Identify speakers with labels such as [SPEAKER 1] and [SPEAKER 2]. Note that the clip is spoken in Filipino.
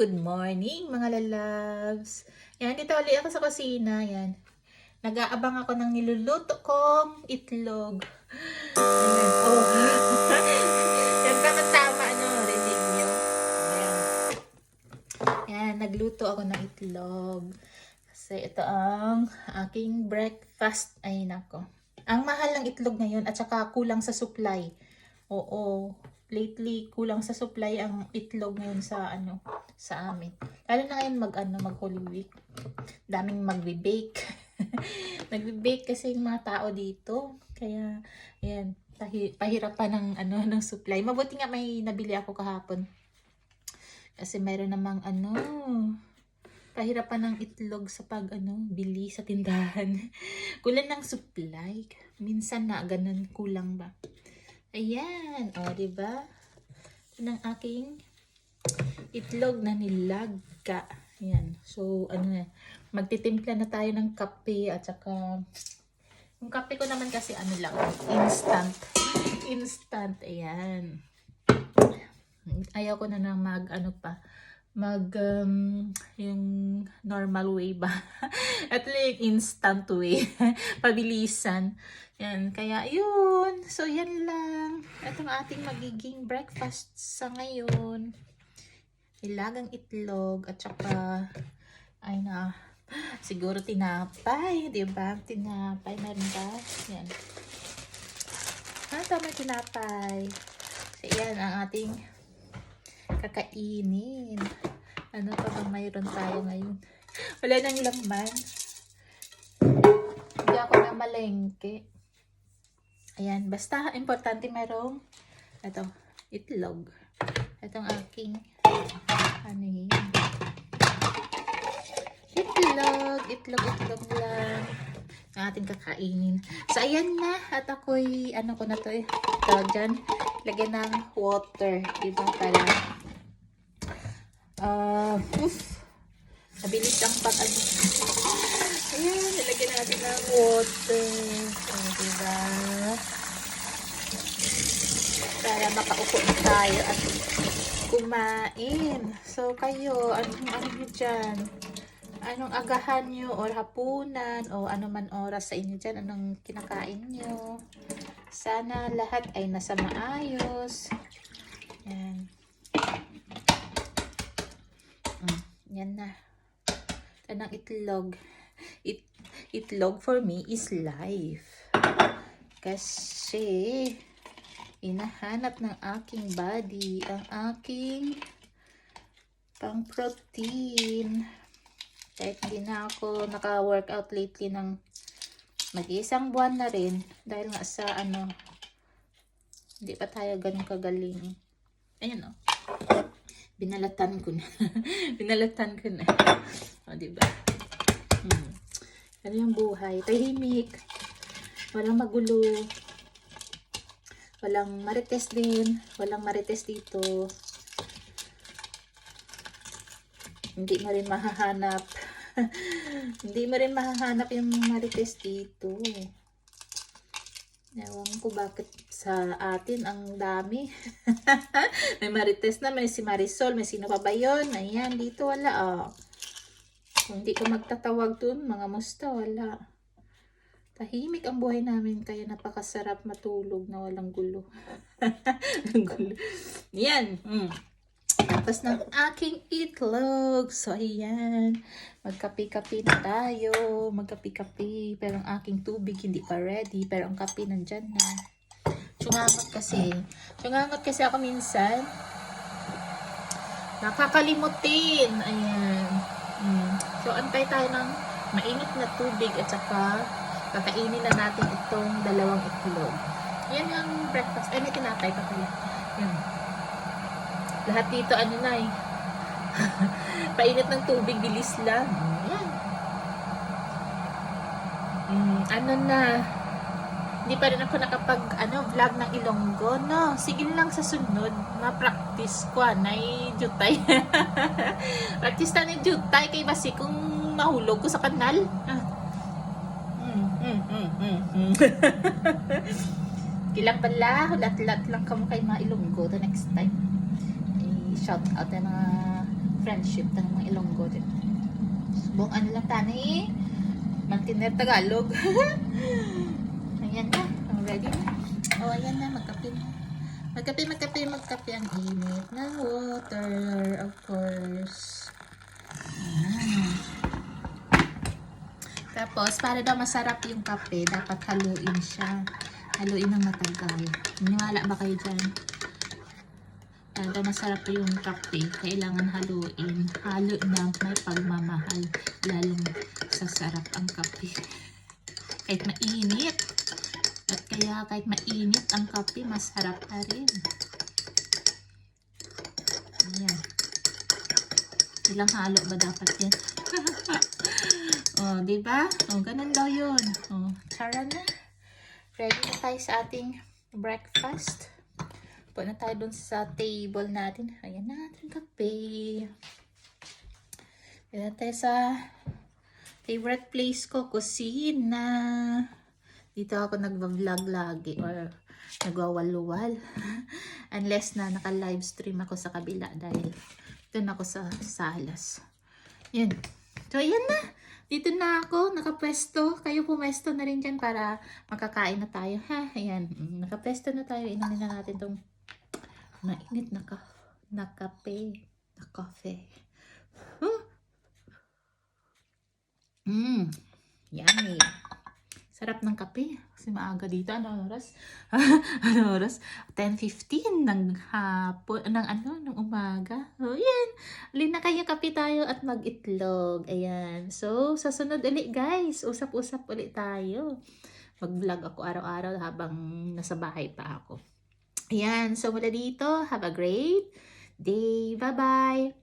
[SPEAKER 1] Good morning mga lalabs. Yan, dito ulit ako sa kusina. Yan. Nag-aabang ako ng niluluto kong itlog. Ayan. Oh. Yan, bakit tama, ano, rinig nyo. Ayan. Yan, nagluto ako ng itlog. Kasi ito ang aking breakfast. Ay, nako. Ang mahal ng itlog ngayon at saka kulang sa supply. Oo. Lately, kulang sa supply ang itlog ngayon sa ano sa amin. Lalo na ngayon mag ano mag Holy Week. Daming magbe-bake. Nagbe-bake kasi yung mga tao dito. Kaya ayan, pahi, pahirapan ng ano ng supply. Mabuti nga may nabili ako kahapon. Kasi meron namang ano pahirapan ng itlog sa pag ano bili sa tindahan. kulang ng supply. Minsan na ganun kulang ba. Ayan, o, di ba? Ito ng aking itlog na nilagka. Ayan. So, ano na, magtitimpla na tayo ng kape at saka yung kape ko naman kasi ano lang, instant. Instant, ayan. Ayaw ko na na mag, ano pa, mag, um, yung normal way ba? At least instant way. Pabilisan. Yan, kaya yun. So, yan lang. Ito ang ating magiging breakfast sa ngayon. Ilagang itlog at saka, ay na, siguro tinapay, di ba? Tinapay, meron ba? Yan. Ah, tama tinapay. So, yan ang ating kakainin. Ano pa bang mayroon tayo ngayon? Wala nang laman. Hindi ako na malengke. Ayan, basta importante merong ito, itlog. Itong aking ano yun? Itlog, itlog, itlog lang ang ating kakainin. So, ayan na. At ako'y, ano ko na to eh, tawag dyan, lagyan ng water. Diba? Para, ah, oof, mabilis ang pag, ano. Ayan, nilagyan natin ng water. O, diba? Para makaupo na tayo at kumain. So, kayo, anong ano nyo dyan? Anong agahan nyo or hapunan o ano man oras sa inyo dyan? Anong kinakain nyo? Sana lahat ay nasa maayos. Yan. Mm, yan na. Ito ng itlog. It, itlog for me is life. Kasi, inahanap ng aking body ang aking pang protein. Kahit hindi na ako naka-workout lately ng mag-iisang buwan na rin dahil nga sa ano hindi pa tayo ganun kagaling. Ayan o. Binalatan ko na. Binalatan ko na. O, diba? Hmm. Ano yung buhay? Tahimik. Walang magulo. Walang marites din. Walang marites dito. Hindi mo rin mahahanap. Hindi mo rin mahahanap yung marites dito. Ewan ko bakit sa atin ang dami. may marites na, may si Marisol, may sino pa ba yun? Ayan, dito wala oh. Kung hindi ko magtatawag dun, mga musta, wala. Tahimik ang buhay namin, kaya napakasarap matulog na walang gulo. gulo. Yan. Mm. Tapos ng aking itlog. So, ayan. Magkape-kape na tayo. Magkape-kape. Pero ang aking tubig hindi pa ready. Pero ang kape nandyan na. Tsungangot kasi. Tsungangot kasi ako minsan. Nakakalimutin. Ayan. Mm. So, antay tayo ng mainit na tubig at saka kakainin na natin itong dalawang itlog. Yan yung breakfast. Ay, may tinapay pa pala. Yan. Lahat dito, ano na eh. Painit ng tubig, bilis lang. Yan. Mm, ano na. Hindi pa rin ako nakapag, ano, vlog ng Ilonggo, no? Sige lang sa sunod, ma-practice ko, anay, jutay. Practice na ni jutay kay basi kung mahulog ko sa kanal. Ah. Mm, mm, mm, mm, mm. Kailan pala, hulat-hulat lang kamo kay mga Ilonggo the next time. I-shout out na mga friendship ng mga Ilonggo din. Buong ano lang tani, mantiner Tagalog. ayan na, I'm ready na. Oh, ayan na, magkape na. Magkape, magkape, magkape ang init na water, of course. Ayan. Tapos, para daw masarap yung kape, dapat haluin siya. Haluin ng matagal. Maniwala ba kayo dyan? Para masarap yung kape, kailangan haluin. Halo na may pagmamahal. Lalong sasarap ang kape. Kahit mainit. At kaya kahit mainit ang kape, masarap pa rin. Ayan. Ilang halo ba dapat yan? oh, di ba? Oh, ganun daw yun. Oh, tara na. Ready na tayo sa ating breakfast. Punta na tayo dun sa table natin. Ayan na ating kape. Ayan tayo sa favorite place ko, kusina. Dito ako nagva-vlog lagi or nagwawaluwal. Unless na naka-live stream ako sa kabila dahil doon ako sa salas. Yan. So, ayan na. Dito na ako, nakapwesto. Kayo pumwesto na rin dyan para makakain na tayo. Ha? Ayan. Mm, Nakapwesto na tayo. Inanin na natin tong mainit na, ka na kape. Na kafe. Huh? Mmm. Yummy. Sarap ng kape. Kasi maaga dito. Ano oras? ano oras? 10.15 ng hapon. Ng ano? Ng umaga. So, yan. Alin na kayo kape tayo at mag-itlog. Ayan. So, sa sunod ulit guys. Usap-usap ulit tayo. Mag-vlog ako araw-araw habang nasa bahay pa ako. Ayan. So, mula dito. Have a great day. Bye-bye.